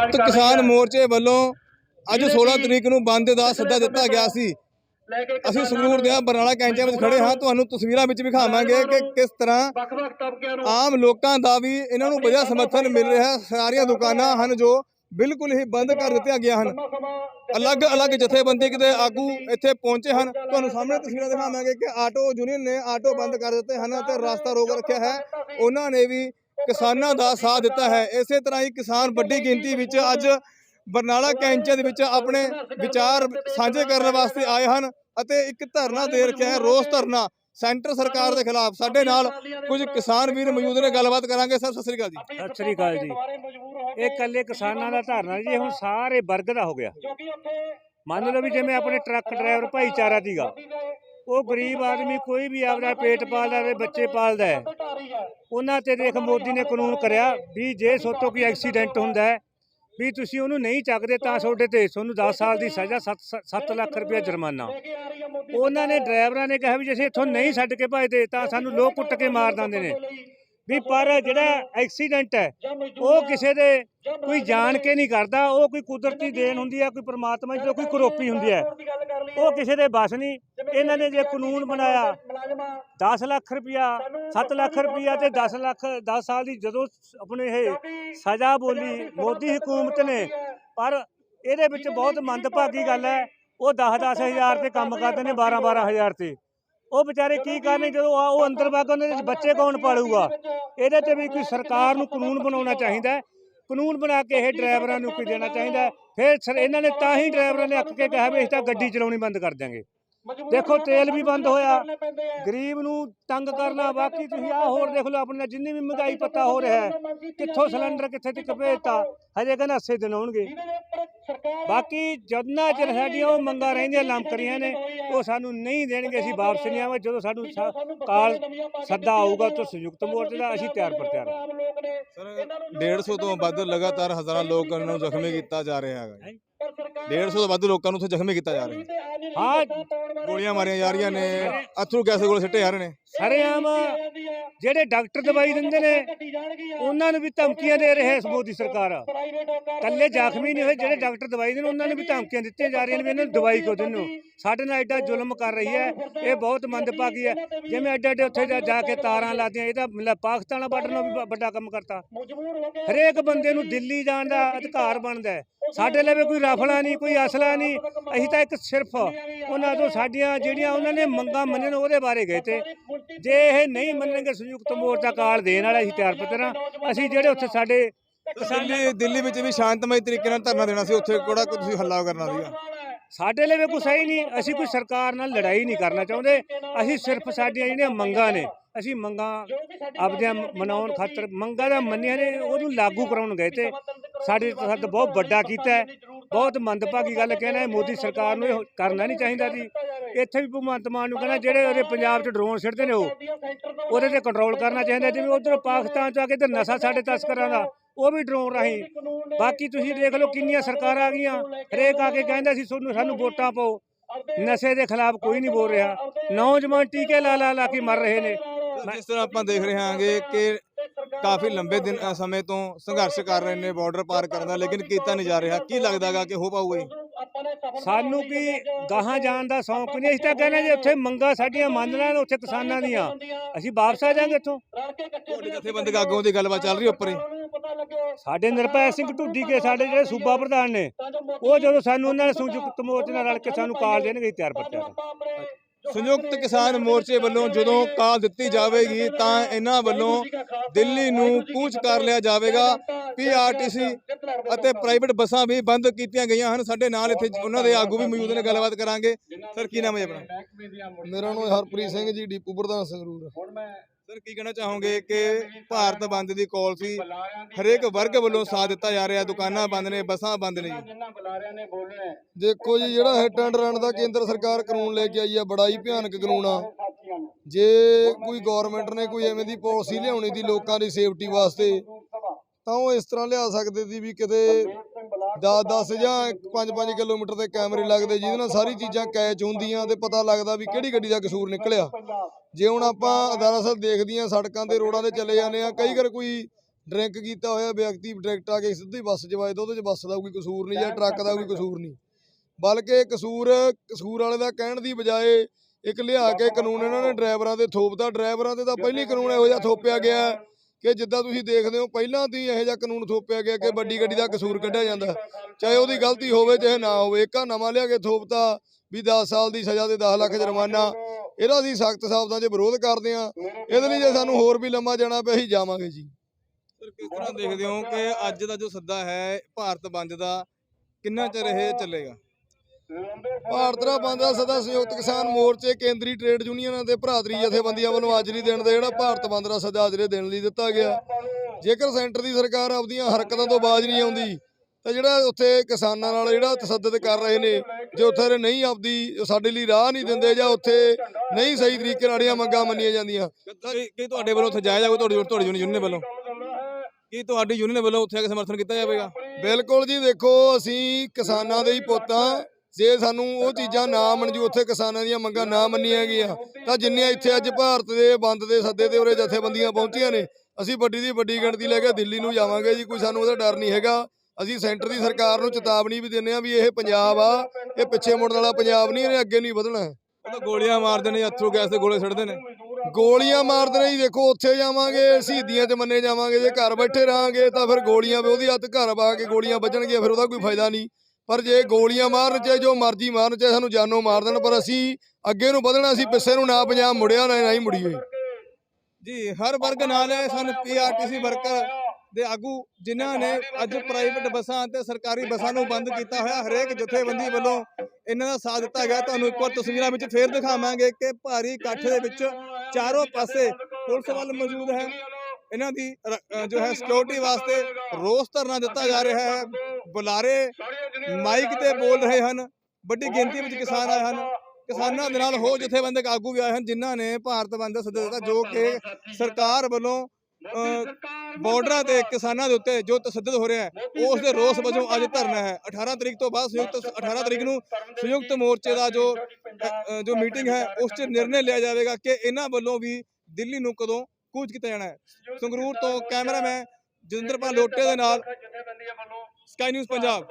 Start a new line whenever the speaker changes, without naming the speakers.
ਸੰਯੁਕਤ ਕਿਸਾਨ ਮੋਰਚੇ ਵੱਲੋਂ ਅੱਜ 16 ਤਰੀਕ ਨੂੰ ਬੰਦ ਦਾ ਸੱਦਾ ਦਿੱਤਾ ਗਿਆ ਸੀ। ਅਸੀਂ ਸੰਗਰੂਰ ਦੇ ਬਰਨਾਲਾ ਕੈਂਚਾਂ ਵਿੱਚ ਖੜੇ ਹਾਂ। ਤੁਹਾਨੂੰ ਤਸਵੀਰਾਂ ਵਿੱਚ ਵਿਖਾਵਾਂਗੇ ਕਿ ਕਿਸ ਤਰ੍ਹਾਂ ਆਮ ਲੋਕਾਂ ਦਾ ਵੀ ਇਹਨਾਂ ਨੂੰ ਵਧੀਆ ਸਮਰਥਨ ਮਿਲ ਰਿਹਾ ਹੈ। ਸਾਰੀਆਂ ਦੁਕਾਨਾਂ ਹਨ ਜੋ ਬਿਲਕੁਲ ਹੀ ਬੰਦ ਕਰ ਦਿੱਤੀਆਂ ਗਈਆਂ ਹਨ। ਅਲੱਗ-ਅਲੱਗ ਜਥੇਬੰਦੀ ਕਿਤੇ ਆਗੂ ਇੱਥੇ ਪਹੁੰਚੇ ਹਨ। ਤੁਹਾਨੂੰ ਸਾਹਮਣੇ ਤਸਵੀਰਾਂ ਦਿਖਾਵਾਂਗੇ ਕਿ ਆਟੋ ਯੂਨੀਅਨ ਨੇ ਆਟੋ ਬੰਦ ਕਰ ਦਿੱਤੇ ਹਨ ਅਤੇ ਰਸਤਾ ਰੋਕ ਰੱਖਿਆ ਹੈ। ਉਹਨਾਂ ਨੇ ਵੀ ਕਿਸਾਨਾਂ ਦਾ ਸਾਥ ਦਿੱਤਾ ਹੈ। ਇਸੇ ਤਰ੍ਹਾਂ ਹੀ ਕਿਸਾਨ ਵੱਡੀ ਗਿਣਤੀ ਵਿੱਚ ਅੱਜ ਬਰਨਾਲਾ ਕੈਂਚਾਂ ਦੇ ਵਿੱਚ ਆਪਣੇ ਵਿਚਾਰ ਸਾਂਝੇ ਕਰਨ ਵਾਸਤੇ ਆਏ ਹਨ ਅਤੇ ਇੱਕ ਧਰਨਾ ਦੇ ਰੱਖਿਆ ਹੈ, ਰੋਸ ਧਰਨਾ ਸੈਂਟਰ ਸਰਕਾਰ ਦੇ ਖਿਲਾਫ। ਸਾਡੇ ਨਾਲ ਕੁਝ ਕਿਸਾਨ ਵੀਰ ਮੌਜੂਦ ਨੇ, ਗੱਲਬਾਤ ਕਰਾਂਗੇ। ਸਰ, ਸਤਿ ਸ੍ਰੀ ਅਕਾਲ ਜੀ।
ਸਤਿ ਸ੍ਰੀ ਅਕਾਲ ਜੀ। ਇਹ ਇਕੱਲੇ ਕਿਸਾਨਾਂ ਦਾ ਧਰਨਾ ਜੀ ਹੁਣ ਸਾਰੇ ਵਰਗ ਦਾ ਹੋ ਗਿਆ। ਮੰਨ ਲਓ ਵੀ ਜਿਵੇਂ ਆਪਣੇ ਟਰੱਕ ਡਰਾਈਵਰ ਭਾਈਚਾਰਾ ਦੀਗਾ ਉਹ ਗਰੀਬ ਆਦਮੀ ਕੋਈ ਵੀ ਆਪਦਾ ਪੇਟ ਪਾਲਦਾ ਤੇ ਬੱਚੇ ਪਾਲਦਾ ਹੈ। ਉਹਨਾਂ ਤੇ ਦੇਖ ਮੋਦੀ ਨੇ ਕਾਨੂੰਨ ਕਰਿਆ ਵੀ ਜੇ ਸੋਤੋਂ ਕੋਈ ਐਕਸੀਡੈਂਟ ਹੁੰਦਾ ਹੈ ਵੀ ਤੁਸੀਂ ਉਹਨੂੰ ਨਹੀਂ ਚੱਕਦੇ ਤਾਂ ਤੁਹਾਡੇ ਤੇ ਤੁਹਾਨੂੰ 10 ਸਾਲ ਦੀ ਸਜ਼ਾ 7 ਲੱਖ ਰੁਪਏ ਜੁਰਮਾਨਾ। ਉਹਨਾਂ ਨੇ ਡਰਾਈਵਰਾਂ ਨੇ ਕਿਹਾ ਵੀ ਜੇ ਅਸੀਂ ਇੱਥੋਂ ਨਹੀਂ ਛੱਡ ਕੇ ਭਜਦੇ ਤਾਂ ਸਾਨੂੰ ਲੋਕ ਕੁੱਟ ਕੇ ਮਾਰ ਦਿੰਦੇ ਨੇ। ਵੀ ਪਰ ਜਿਹੜਾ ਐਕਸੀਡੈਂਟ ਹੈ ਉਹ ਕਿਸੇ ਦੇ ਕੋਈ ਜਾਣ ਕੇ ਨਹੀਂ ਕਰਦਾ ਉਹ ਕੋਈ ਕੁਦਰਤੀ ਦੇਣ ਹੁੰਦੀ ਹੈ ਕੋਈ ਪ੍ਰਮਾਤਮਾ ਦੀ ਕੋਈ ਕਰੋਪੀ ਹੁੰਦੀ ਹੈ ਉਹ ਕਿਸੇ ਦੇ ਬਸ ਨਹੀਂ। ਇਹਨਾਂ ਨੇ ਜੇ ਕਾਨੂੰਨ ਬਣਾਇਆ 10 ਲੱਖ ਰੁਪਇਆ 7 ਲੱਖ ਰੁਪਇਆ ਤੇ 10 ਲੱਖ 10 ਸਾਲ ਦੀ ਜਦੋਂ ਆਪਣੇ ਇਹ ਸਜ਼ਾ ਬੋਲੀ ਮੋਦੀ ਹਕੂਮਤ ਨੇ। ਪਰ ਇਹਦੇ ਵਿੱਚ ਬਹੁਤ ਮੰਦਭਾਗੀ ਗੱਲ ਹੈ ਉਹ 10-10 ਹਜ਼ਾਰ ਤੇ ਕੰਮ ਕਰਦੇ ਨੇ 12-12 ਹਜ਼ਾਰ ਤੇ। ਉਹ ਵਿਚਾਰੇ ਕੀ ਕਰਨ ਜਦੋਂ ਆ- ਉਹ ਅੰਦਰ ਵਗ ਉਹਨਾਂ ਦੇ ਬੱਚੇ ਕੌਣ ਪਾਲੂਗਾ? ਇਹਦੇ ਤੇ ਵੀ ਕੋਈ ਸਰਕਾਰ ਨੂੰ ਕਾਨੂੰਨ ਬਣਾਉਣਾ ਚਾਹੀਦਾ ਹੈ। ਕਾਨੂੰਨ ਬਣਾ ਕੇ ਇਹ ਡਰਾਈਵਰਾਂ ਨੂੰ ਕੋਈ ਦੇਣਾ ਚਾਹੀਦਾ। ਫਿਰ ਇਹਨਾਂ ਨੇ ਤਾਂ ਹੀ ਡਰਾਈਵਰਾਂ ਨੇ ਅੱਕ ਕੇ ਕਿਹਾ ਵੀ ਅਸੀਂ ਤਾਂ ਗੱਡੀ ਚਲਾਉਣੀ ਬੰਦ ਕਰ ਦਿਆਂਗੇ। ਦੇਖੋ ਤੇਲ ਵੀ ਬੰਦ ਹੋਇਆ। ਗਰੀਬ ਨੂੰ ਤੰਗ ਕਰਨਾ ਬਾਕੀ ਤੁਸੀਂ ਆ ਹੋਰ ਦੇਖ ਲਓ ਆਪਣੇ ਜਿੰਨੀ ਵੀ ਮਹਿੰਗਾਈ ਪਤਾ ਹੋ ਰਿਹਾ ਹੈ ਕਿੱਥੋਂ ਸਿਲੰਡਰ ਕਿੱਥੇ ਤੱਕ ਭੇਜਤਾ ਹਜੇ ਕਹਿੰਦਾ 80 ਦਿਨ ਆਉਣਗੇ। ਬਾਕੀ ਜਦਨਾ ਚਿਰ ਸਾਡੀਆਂ ਉਹ ਮੰਗਾਂ ਰਹਿੰਦੀਆਂ ਲੰਮਕ ਰਹੀਆਂ ਨੇ ਉਹ ਸਾਨੂੰ ਨਹੀਂ ਦੇਣਗੇ ਅਸੀਂ ਵਾਪਸ ਨਹੀਂ ਆਵਾਂ ਜਦੋਂ ਸਾਨੂੰ ਸਾ- ਕਾਲ ਸੱਦਾ ਆਊਗਾ ਤਾਂ ਸੰਯੁਕਤ ਮੋਰਚੇ ਦਾ ਅਸੀਂ ਤਿਆਰ ਪਰ ਤਿਆਰ ਹਾਂ।
ਸਰ 150 ਤੋਂ ਵੱਧ ਲਗਾਤਾਰ ਹਜ਼ਾਰਾਂ ਲੋਕਾਂ ਨੂੰ ਜ਼ਖਮੀ ਕੀਤਾ ਜਾ ਰਿਹਾ ਹੈਗਾ। ਜੀ। 150 ਤੋਂ ਵੱਧ ਲੋਕਾਂ ਨੂੰ ਉੱਥੇ ਜ਼ਖਮੀ ਕੀਤਾ ਜਾ ਰਿਹਾ। ਹੈ।
ਹਾਂ
ਗੋਲੀਆਂ ਮਾਰੀਆਂ ਜਾ ਰਹੀਆਂ ਨੇ ਅਥਰੂ ਗੈਸ ਗੋਲੇ ਸਿੱਟੇ ਜਾ ਰਹੇ ਨੇ।
ਸਰੇਆਮ ਜਿਹੜੇ ਡਾਕਟਰ ਦਵਾਈ ਦਿੰਦੇ ਨੇ ਉਹਨਾਂ ਨੂੰ ਵੀ ਧਮਕੀਆਂ ਦੇ ਰਹੇ ਇਸ ਮੋਦੀ ਸਰਕਾਰ। ਕੱਲੇ ਜ਼ਖਮੀ ਨਹੀਂ ਹੋਏ ਜਿਹੜੇ ਡਾਕਟਰ ਦਵਾਈ ਦੇਣ ਉਹਨਾਂ ਨੂੰ ਵੀ ਧਮਕੀਆਂ ਦਿੱਤੀਆਂ ਜਾ ਰਹੀਆਂ ਨੇ ਵੀ ਇਹਨਾਂ ਨੂੰ ਦਵਾਈ ਕਿਉਂ ਦਿੰਦੇ ਹੋ? ਸਾਡੇ ਨਾਲ ਐਡਾ ਜ਼ੁਲਮ ਕਰ ਰਹੀ ਹੈ ਇਹ ਬਹੁਤ ਮੰਦਭਾਗੀ ਹੈ। ਜਿਵੇਂ ਐਡੇ ਐਡੇ ਉੱਥੇ ਜਾ- ਕੇ ਤਾਰਾਂ ਲਾਦੀਆਂ ਇਹ ਤਾਂ ਮਤਲਬ ਪਾਕਿਸਤਾਨ ਬਾਰਡਰ ਨੂੰ ਵੀ ਵੱਡਾ ਕੰਮ ਕਰਤਾ। ਹਰੇਕ ਬੰਦੇ ਨੂੰ ਦਿੱਲੀ ਜਾਣ ਦਾ ਅਧਿਕਾਰ ਬਣਦਾ ਸਾਡੇ ਲਈ ਕੋਈ ਰਫਲਾ ਨਹੀਂ ਕੋਈ ਅਸਲਾ ਨਹੀਂ। ਅਸੀਂ ਤਾਂ ਇੱਕ ਸਿਰਫ ਉਹਨਾਂ ਤੋਂ ਸਾਡੀਆਂ ਜਿਹੜੀਆਂ ਉਹਨਾਂ ਨੇ ਮੰਗਾਂ ਮੰਨਣ ਉਹਦੇ ਬਾਰੇ ਗਏ ਤੇ। ਜੇ ਇਹ ਨਹੀਂ ਮੰਨਣਗੇ ਸੰਯੁਕਤ ਮੋਰਚਾ ਕਾਲ ਦੇਣ ਵਾਲਾ ਅਸੀਂ ਤਿਆਰ ਪਤਰਾ ਅਸੀਂ ਜਿਹੜੇ ਉੱਥੇ ਸਾਡੇ
ਦਿੱਲੀ ਦਿੱਲੀ ਵਿੱਚ ਵੀ ਸ਼ਾਂਤਮਈ ਤਰੀਕੇ ਨਾਲ ਧਰਨਾ ਦੇਣਾ ਸੀ ਉੱਥੇ ਕੋਈ ਤੁਸੀਂ ਹੱਲਾ ਕਰਨਾ ਸੀਗਾ?
ਸਾਡੇ ਲਈ ਵੀ ਕੁਛ ਹੈ ਹੀ ਨਹੀਂ। ਅਸੀਂ ਕੋਈ ਸਰਕਾਰ ਨਾਲ ਲੜਾਈ ਨਹੀਂ ਕਰਨਾ ਚਾਹੁੰਦੇ। ਅਸੀਂ ਸਿਰਫ ਸਾਡੀਆਂ ਜਿਹੜੀਆਂ ਮੰਗਾਂ ਨੇ ਅਸੀਂ ਮੰਗਾਂ ਆਪਦਿਆਂ ਮਨਾਉਣ ਖਾਤਰ ਮੰਗਾਂ ਦਾ ਮੰਨਿਆ ਨੇ ਉਹਨੂੰ ਲਾਗੂ ਕਰਾਉਣ ਗਏ ਤੇ। ਸਾਡੇ ਸੱਦ ਬਹੁਤ ਵੱਡਾ ਕੀਤਾ ਹੈ। ਬਹੁਤ ਮੰਦਭਾਗੀ ਗੱਲ ਕਹਿਣਾ ਮੋਦੀ ਸਰਕਾਰ ਨੂੰ ਇਹ ਕਰਨਾ ਨਹੀਂ ਚਾਹੀਦਾ ਜੀ। ਇੱਥੇ ਵੀ ਭਗਵੰਤ ਮਾਨ ਨੂੰ ਕਹਿਣਾ ਜਿਹੜੇ ਉਹਦੇ ਪੰਜਾਬ 'ਚ ਡਰੋਨ ਸਿੱਟਦੇ ਨੇ ਉਹ, ਉਹਦੇ ਤੇ ਕੰਟਰੋਲ ਕਰਨਾ ਚਾਹੀਦਾ ਜਿਵੇਂ ਉਧਰ ਪਾਕਿਸਤਾਨ 'ਚ ਆ ਕੇ ਤੇ ਨਸ਼ਾ ਸਾਡੇ ਤਸਕਰਾਂ ਦਾ, ਉਹ ਵੀ ਡਰੋਨ ਰਾਹੀਂ। ਬਾਕੀ ਤੁਸੀਂ ਦੇਖ ਲਓ ਕਿੰਨੀਆਂ ਸਰਕਾਰਾਂ ਆ ਗਈਆਂ। ਹਰੇਕ ਆ ਕੇ ਕਹਿੰਦਾ ਸੀ, ਤੁਹਾਨੂੰ, ਸਾਨੂੰ ਵੋਟਾਂ ਪਾਓ। ਨਸ਼ੇ ਦੇ ਖਿਲਾਫ ਕੋਈ ਨਹੀਂ ਬੋਲ ਰਿਹਾ। ਨੌਜਵਾਨ ਟੀਕੇ ਲਾ ਲਾ ਲਾ ਕੇ ਮਰ ਰਹੇ ਨੇ।
ਜਿਸ ਤਰ੍ਹਾਂ ਆਪਾਂ ਦੇਖ ਰਹੇ ਹਾਂਗੇ ਕਿ ਕਾਫੀ ਲੰਬੇ ਦਿਨ ਸਮੇਂ ਤੋਂ ਸੰਘਰਸ਼ ਕਰ ਰਹੇ ਨੇ ਬਾਰਡਰ ਪਾਰ ਕਰਨ ਦਾ ਲੇਕਿਨ ਕੀਤਾ ਨਹੀਂ ਜਾ ਰਿਹਾ। ਕੀ ਲੱਗਦਾਗਾ ਕਿ ਹੋ ਪਾਊਗਾ ਜੀ?
ਸਾਨੂੰ ਕੀ ਗਾਹਾਂ ਜਾਣ ਦਾ ਸ਼ੌਂਕ ਨਹੀਂ? ਅਸੀਂ ਤਾਂ ਕਹਿੰਦੇ ਜੇ ਉੱਥੇ ਮੰਗਾਂ ਸਾਡੀਆਂ ਮੰਨ ਲੈਣ ਉੱਥੇ ਕਿਸਾਨਾਂ ਦੀਆਂ। ਅਸੀਂ ਵਾਪਸ ਆ ਜਾਾਂਗੇ ਇੱਥੋਂ।
ਤੁਹਾਡੇ ਜਥੇਬੰਦਕ ਆਗੂਆਂ ਦੀ ਗੱਲਬਾਤ ਚੱਲ ਰਹੀ ਉੱਪਰ
ਸਾਡੇ ਨਿਰਭੈ ਸਿੰਘ ਢੁੱਡੀ ਕੇ ਸਾਡੇ ਜਿਹੜੇ ਸੂਬਾ ਪ੍ਰਧਾਨ ਨੇ ਉਹ ਜਦੋਂ ਸਾਨੂੰ ਉਹਨਾਂ ਨੇ ਸੰਯੁਕਤ ਮੋਰਚੇ ਨਾਲ ਰਲ ਕੇ ਸਾਨੂੰ ਕਾਲ ਦੇਣਗੇ ਤਿਆਰ ਪਰ ਤਿਆਰ
ਸੰਯੁਕਤ ਕਿਸਾਨ ਮੋਰਚੇ ਵੱਲੋਂ ਜਦੋਂ ਕਾਲ ਦਿੱਤੀ ਜਾਵੇਗੀ ਤਾਂ ਇਹਨਾਂ ਵੱਲੋਂ ਦਿੱਲੀ ਨੂੰ ਕੂਚ ਕਰ ਲਿਆ ਜਾਵੇਗਾ। ਪੀਆਰਟੀਸੀ ਅਤੇ ਪ੍ਰਾਈਵੇਟ ਬੱਸਾਂ ਵੀ ਬੰਦ ਕੀਤੀਆਂ ਗਈਆਂ ਹਨ। ਸਾਡੇ ਨਾਲ ਇੱਥੇ ਉਹਨਾਂ ਦੇ ਆਗੂ ਵੀ ਮੌਜੂਦ ਨੇ ਗੱਲਬਾਤ ਕਰਾਂਗੇ। ਸਰ ਕੀ ਨਾਮ ਹੈ ਜੀ ਆਪਣਾ?
ਮੇਰਾ ਨਾਮ ਹਰਪ੍ਰੀਤ ਸਿੰਘ ਜੀ ਡੀਪੂ ਪ੍ਰਧਾਨ ਸੰਗਰੂਰ।
ਸਰ ਕੀ ਕਹਿਣਾ ਚਾਹੋਗੇ ਕਿ ਭਾਰਤ ਬੰਦ ਦੀ ਕਾਲ ਸੀ? ਹਰੇਕ ਵਰਗ ਵੱਲੋਂ ਸਾਥ ਦਿੱਤਾ ਜਾ ਰਿਹਾ ਦੁਕਾਨਾਂ ਬੰਦ ਨੇ ਬੱਸਾਂ ਬੰਦ ਨੇ।
ਦੇਖੋ ਜੀ ਜਿਹੜਾ ਹਿੱਟ ਐਂਡ ਰਨ ਦਾ ਕੇਂਦਰ ਸਰਕਾਰ ਕਾਨੂੰਨ ਲੈ ਕੇ ਆਈ ਆ ਬੜਾ ਹੀ ਭਿਆਨਕ ਕਾਨੂੰਨ ਆ। ਜੇ ਕੋਈ ਗਵਰਨਮੈਂਟ ਨੇ ਕੋਈ ਐਵੇਂ ਦੀ ਪਾਲਿਸੀ ਲਿਆਉਣੀ ਦੀ ਲੋਕਾਂ ਦੀ ਸੇਫਟੀ ਵਾਸਤੇ ਤਾਂ ਉਹ ਇਸ ਤਰ੍ਹਾਂ ਲਿਆ ਸਕਦੇ ਸੀ ਵੀ ਕਿਤੇ 10-10 ਜਾਂ 5-5 ਕਿਲੋਮੀਟਰ ਦੇ ਕੈਮਰੇ ਲੱਗਦੇ ਜਿਹਦੇ ਨਾਲ ਸਾਰੀ ਚੀਜ਼ਾਂ ਕੈਚ ਹੁੰਦੀਆਂ ਤੇ ਪਤਾ ਲੱਗਦਾ ਵੀ ਕਿਹੜੀ ਗੱਡੀ ਦਾ ਕਸੂਰ ਨਿਕਲਿਆ। ਜੇ ਹੁਣ ਆਪਾਂ ਦਰਅਸਲ ਦੇਖਦੀਆਂ ਸੜਕਾਂ ਤੇ ਰੋਡਾਂ ਤੇ ਚਲੇ ਜਾਂਦੇ ਆ ਕਈ ਵਾਰ ਕੋਈ ਡਰਿੰਕ ਕੀਤਾ ਹੋਇਆ ਵਿਅਕਤੀ ਡਾਇਰੈਕਟ ਆ ਕੇ ਸਿੱਧੀ ਬੱਸ 'ਚ ਵੱਜਦਾ ਉਹਦੇ 'ਚ ਬੱਸ ਦਾ ਕੋਈ ਕਸੂਰ ਨਹੀਂ ਜਾਂ ਟਰੱਕ ਦਾ ਕੋਈ ਕਸੂਰ ਨਹੀਂ। ਬਲਕਿ ਕਸੂਰ ਕਸੂਰ ਵਾਲੇ ਦਾ ਕਹਿਣ ਦੀ ਬਜਾਏ ਇੱਕ ਲਿਆ ਕੇ ਕਾਨੂੰਨ ਇਹਨਾਂ ਨੇ ਡਰਾਈਵਰਾਂ ਤੇ ਥੋਪਦਾ ਡਰਾਈਵਰਾਂ ਤੇ ਤਾਂ ਪਹਿਲੀ ਕਾਨੂੰਨ ਇਹੋ ਜਿਹਾ ਥੋਪਿਆ ਗਿਆ ਕਿ ਜਿੱਦਾਂ ਤੁਸੀਂ ਦੇਖਦੇ ਹੋ ਪਹਿਲਾਂ ਤੋਂ ਹੀ ਇਹੋ ਜਿਹਾ ਕਾਨੂੰਨ ਥੋਪਿਆ ਗਿਆ ਕਿ ਵੱਡੀ ਗੱਡੀ ਦਾ ਕਸੂਰ ਕੱਢਿਆ ਜਾਂਦਾ ਚਾਹੇ ਉਹਦੀ ਗਲਤੀ ਹੋਵੇ ਚਾਹੇ ਨਾ ਹੋਵੇ ਇੱਕਾ ਨਵਾਂ ਲਿਆ ਕੇ ਥੋਪਤਾ ਵੀ 10 ਸਾਲ ਦੀ ਸਜ਼ਾ ਤੇ 10 ਲੱਖ ਜੁਰਮਾਨਾ ਇਹਦਾ ਅਸੀਂ ਸਖਤ ਸ਼ਬਦਾਂ 'ਚ ਵਿਰੋਧ ਕਰਦੇ ਹਾਂ। ਇਹਦੇ ਲਈ ਜੇ ਸਾਨੂੰ ਹੋਰ ਵੀ ਲੰਮਾ ਜਾਣਾ ਪਿਆ ਅਸੀਂ ਜਾਵਾਂਗੇ ਜੀ।
ਸਰ ਕਿਸ ਤਰ੍ਹਾਂ ਦੇਖਦੇ ਹੋ ਕਿ ਅੱਜ ਦਾ ਜੋ ਸੱਦਾ ਹੈ ਭਾਰਤ ਬੰਦ ਦਾ ਕਿੰਨਾ ਚਿਰ ਇਹ ਚੱਲੇਗਾ?
ਭਾਰਤ ਦਾ ਬੰਦ ਦਾ ਸਦਾ ਸੰਯੁਕਤ ਕਿਸਾਨ ਮੋਰਚੇ ਕੇਂਦਰੀ ਟ੍ਰੇਡ ਯੂਨੀਅਨਾਂ ਦੇ ਭਰਾਤਰੀ ਜਥੇਬੰਦੀਆਂ ਵੱਲੋਂ ਅੱਜ ਦੀ ਦਿਨ ਦਾ ਜਿਹੜਾ ਭਾਰਤ ਬੰਦ ਦਾ ਸੱਦਾ ਅੱਜ ਦੇ ਦਿਨ ਲਈ ਦਿੱਤਾ ਗਿਆ। ਜੇਕਰ ਸੈਂਟਰ ਦੀ ਸਰਕਾਰ ਆਪਦੀਆਂ ਹਰਕਤਾਂ ਤੋਂ ਬਾਜ਼ ਨਹੀਂ ਆਉਂਦੀ ਤਾਂ ਜਿਹੜਾ ਉੱਥੇ ਕਿਸਾਨਾਂ ਨਾਲ ਜਿਹੜਾ ਤਸੱਦਦ ਕਰ ਰਹੇ ਨੇ ਜੇ ਉੱਥੇ ਨਹੀਂ ਆਪਦੀ ਸਾਡੇ ਲਈ ਰਾਹ ਨਹੀਂ ਦਿੰਦੇ ਜਾਂ ਉੱਥੇ ਨਹੀਂ ਸਹੀ ਤਰੀਕੇ ਨਾਲ ਜਿਹੜੀਆਂ ਮੰਗਾਂ ਮੰਨੀਆਂ ਜਾਂਦੀਆਂ।
ਕੀ ਤੁਹਾਡੇ ਵੱਲੋਂ ਉੱਥੇ ਜਾਇਆ ਜਾਊਗਾ? ਤੁਹਾਡੀ ਤੁਹਾਡੀ ਯੂਨੀਅਨ ਵੱਲੋਂ? ਕੀ ਤੁਹਾਡੀ ਯੂਨੀਅਨ ਵੱਲੋਂ ਉੱਥੇ ਆ ਕੇ ਸਮਰਥਨ ਕੀਤਾ ਜਾਵੇਗਾ?
ਬਿਲਕੁਲ ਜੀ ਦੇਖੋ ਅਸੀਂ ਕਿਸਾਨਾਂ ਦੇ ਹੀ ਪੁੱਤਾਂ ਜੇ ਸਾਨੂੰ ਉਹ ਚੀਜ਼ਾਂ ਨਾ ਮਨਜੂ ਉੱਥੇ ਕਿਸਾਨਾਂ ਦੀਆਂ ਮੰਗਾਂ ਨਾ ਮੰਨੀਆਂ ਗਈਆਂ ਤਾਂ ਜਿੰਨੀਆਂ ਇੱਥੇ ਅੱਜ ਭਾਰਤ ਦੇ ਬੰਦ ਦੇ ਸੱਦੇ ਤੇ ਉਰੇ ਜਥੇਬੰਦੀਆਂ ਪਹੁੰਚੀਆਂ ਨੇ ਅਸੀਂ ਵੱਡੀ ਦੀ ਵੱਡੀ ਗਿਣਤੀ ਲੈ ਕੇ ਦਿੱਲੀ ਨੂੰ ਜਾਵਾਂਗੇ ਜੀ ਕੋਈ ਸਾਨੂੰ ਉਹਦਾ ਡਰ ਨਹੀਂ ਹੈਗਾ। ਅਸੀਂ ਸੈਂਟਰ ਦੀ ਸਰਕਾਰ ਨੂੰ ਚੇਤਾਵਨੀ ਵੀ ਦਿੰਦੇ ਆ ਵੀ ਇਹ ਪੰਜਾਬ ਆ ਇਹ ਪਿੱਛੇ ਮੁੜਨ ਵਾਲਾ ਪੰਜਾਬ ਨਹੀਂ ਇਹਨੇ ਅੱਗੇ ਨਹੀਂ ਵਧਣਾ।
ਉਹ ਤਾਂ ਗੋਲੀਆਂ ਮਾਰਦੇ ਨੇ ਅਥਰੂ ਗੈਸ ਦੇ ਗੋਲੇ ਛੱਡਦੇ ਨੇ।
ਗੋਲੀਆਂ ਮਾਰਦੇ ਨੇ ਜੀ ਦੇਖੋ ਉੱਥੇ ਜਾਵਾਂਗੇ ਸ਼ਹੀਦੀਆਂ 'ਚ ਮੰਨੇ ਜਾਵਾਂਗੇ ਜੇ ਘਰ ਬੈਠੇ ਰਹਾਂਗੇ ਤਾਂ ਫਿਰ ਗੋਲੀਆਂ ਵੀ ਉਹਦੀ ਹੱਥ ਘਰ ਪਾ ਕੇ ਗੋਲੀਆਂ ਵੱਜਣਗੀਆਂ ਫਿਰ ਉਹਦਾ ਕੋਈ ਫਾਇਦਾ ਨਹੀਂ। ਪਰ ਜੇ ਗੋਲੀਆਂ ਮਾਰਨ ਚਾਹੇ ਜੋ ਮਰਜ਼ੀ ਮਾਰਨ ਚਾਹੇ ਸਾਨੂੰ ਜਾਨੋਂ ਮਾਰ ਦੇਣ ਪਰ ਅਸੀਂ ਅੱਗੇ ਨੂੰ ਵਧਣਾ ਅਸੀਂ ਪਿੱਛੇ ਨੂੰ ਨਾ ਪੰਜਾਬ ਮੁੜਿਆ ਨਾ ਨਹੀਂ ਮੁੜੀਏ।
ਜੀ ਹਰ ਵਰਗ ਨਾਲ ਹੈ ਸਨ ਪੀਆਰਟੀਸੀ ਵਰਕਰ ਦੇ ਆਗੂ ਜਿਨ੍ਹਾਂ ਨੇ ਅੱਜ ਪ੍ਰਾਈਵੇਟ ਬੱਸਾਂ ਅਤੇ ਸਰਕਾਰੀ ਬੱਸਾਂ ਨੂੰ ਬੰਦ ਕੀਤਾ ਹੋਇਆ ਹਰੇਕ ਜਥੇਬੰਦੀ ਵੱਲੋਂ ਇਹਨਾਂ ਦਾ ਸਾਥ ਦਿੱਤਾ ਗਿਆ। ਤੁਹਾਨੂੰ ਇੱਕ ਵਾਰ ਤਸਵੀਰਾਂ ਵਿੱਚ ਫੇਰ ਦਿਖਾਵਾਂਗੇ ਕਿ ਭਾਰੀ ਇਕੱਠ ਦੇ ਵਿੱਚ ਚਾਰੋਂ ਪਾਸੇ ਪੁਲਿਸ ਵੱਲ ਮੌਜੂਦ ਹੈ। ਇਹਨਾਂ ਦੀ ਜੋ ਹੈ ਸਿਕਿਉਰਿਟੀ ਵਾਸਤੇ ਰੋਸ ਧਰਨਾ ਦਿੱਤਾ ਜਾ ਰਿਹਾ ਹੈ। ਬੁਲਾਰੇ ਮਾਈਕ ਤੇ ਬੋਲ ਰਹੇ ਹਨ। ਵੱਡੀ ਗਿਣਤੀ ਵਿੱਚ ਕਿਸਾਨ ਆਏ ਹਨ। ਕਿਸਾਨਾਂ ਦੇ ਨਾਲ ਹੋ ਜਥੇਬੰਦਕ ਆਗੂ ਵੀ ਆਏ ਹਨ ਜਿਨ੍ਹਾਂ ਨੇ ਭਾਰਤ ਬੰਦ ਦਾ ਸੱਦਾ ਦਿੱਤਾ ਜੋ ਕਿ ਸਰਕਾਰ ਵੱਲੋਂ ਬਾਰਡਰਾਂ ਤੇ ਕਿਸਾਨਾਂ ਦੇ ਉੱਤੇ ਜੋ ਤਸੱਦਦ ਹੋ ਰਿਹਾ ਹੈ ਉਸ ਦੇ ਰੋਸ ਵਜੋਂ ਅੱਜ ਧਰਨਾ ਹੈ। 18 ਤਰੀਕ ਤੋਂ ਬਾਅਦ ਸੰਯੁਕਤ 18 ਤਰੀਕ ਨੂੰ ਸੰਯੁਕਤ ਮੋਰਚੇ ਦਾ ਜੋ ਜੋ ਮੀਟਿੰਗ ਹੈ ਉਸ 'ਚ ਨਿਰਣੇ ਲਿਆ ਜਾਵੇਗਾ ਕਿ ਇਹਨਾਂ ਵੱਲੋਂ ਵੀ ਦਿੱਲੀ ਨੂੰ ਕਦੋਂ ਕੂਚ ਕੀਤਾ ਜਾਣਾ ਹੈ। ਸੰਗਰੂਰ ਤੋਂ ਕੈਮਰਾਮੈਨ ਜਤਿੰਦਰਪਾਲ ਲੋਟੇ ਦੇ ਨਾਲ ਸਕਾਈ ਨਿਊਜ਼ ਪੰਜਾਬ।